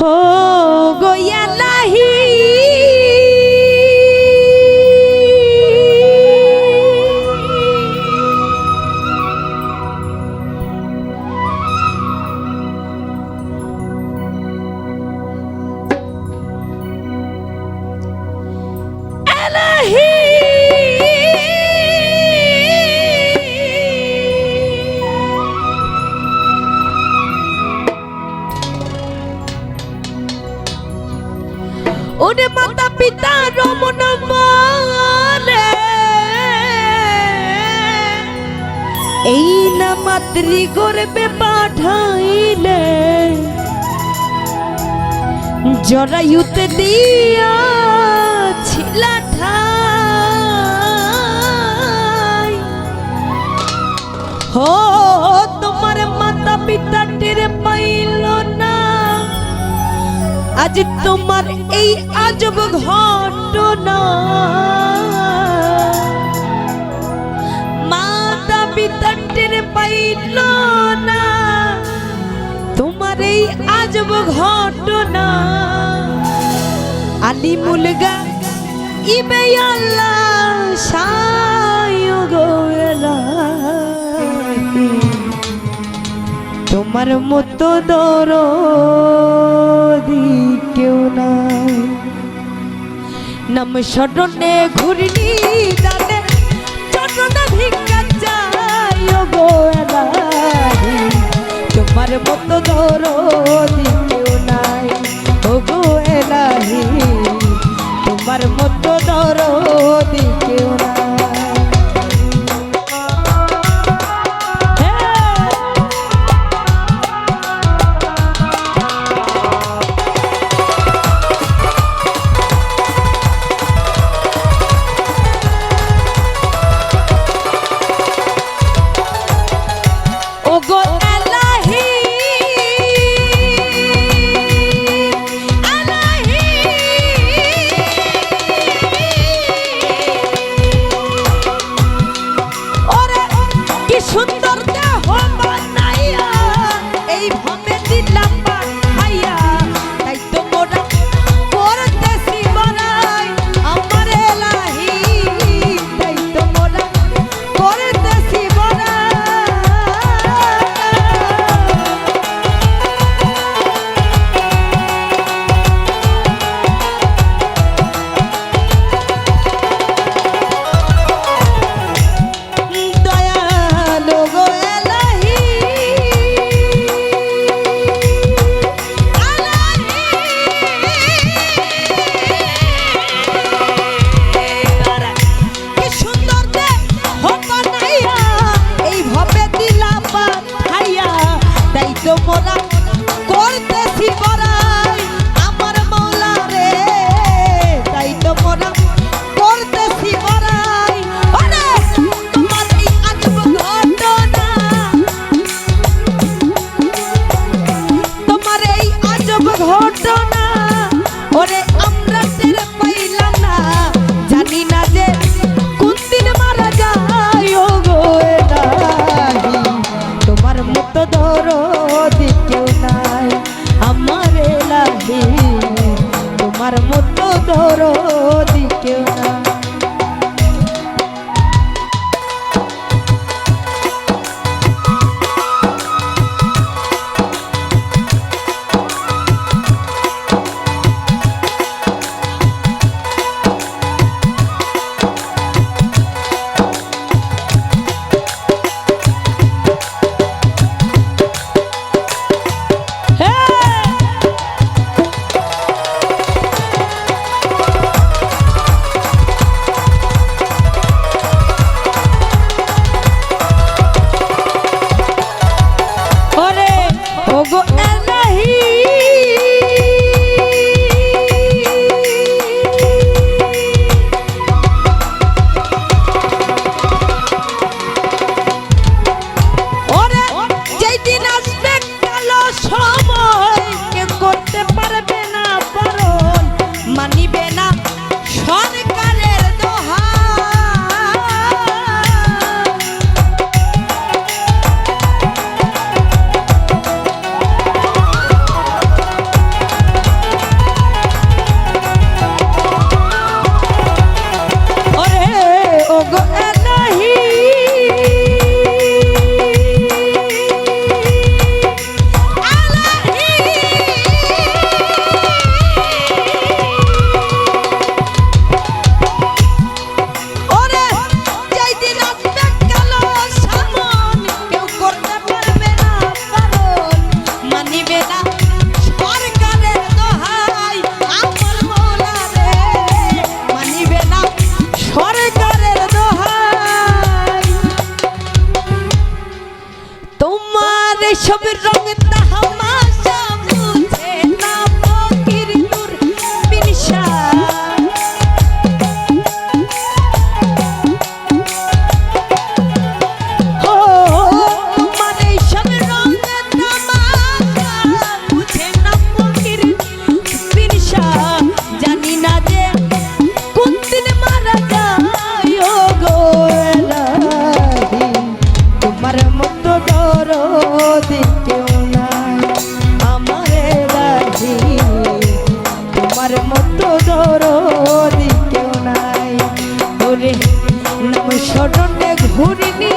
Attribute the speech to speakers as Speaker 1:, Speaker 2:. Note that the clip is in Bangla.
Speaker 1: हो गोया लाही ওরে মাতা পিতা, রমন মারে। এই না মাতৃ গর্বে পাঠাইলে, জরায়ুতে দিয়া ছিলা ঠাই হো তোমার মাতা পিতা টেরে পাইল না। আজ তোমার এই আজব ঘটনা। মাতা পিতা টেরে পাইল না। তোমার এই আজব ঘটনা। আলি মুলগা ইবে তোমার মতো দরদি নাই নাম স্মরণে ঘুরনি দানে চটনা ভিক্ষা চাই গো তোমার মতো দরদি তোমার সব রঙ নাম স্মরণে ঘুরিনি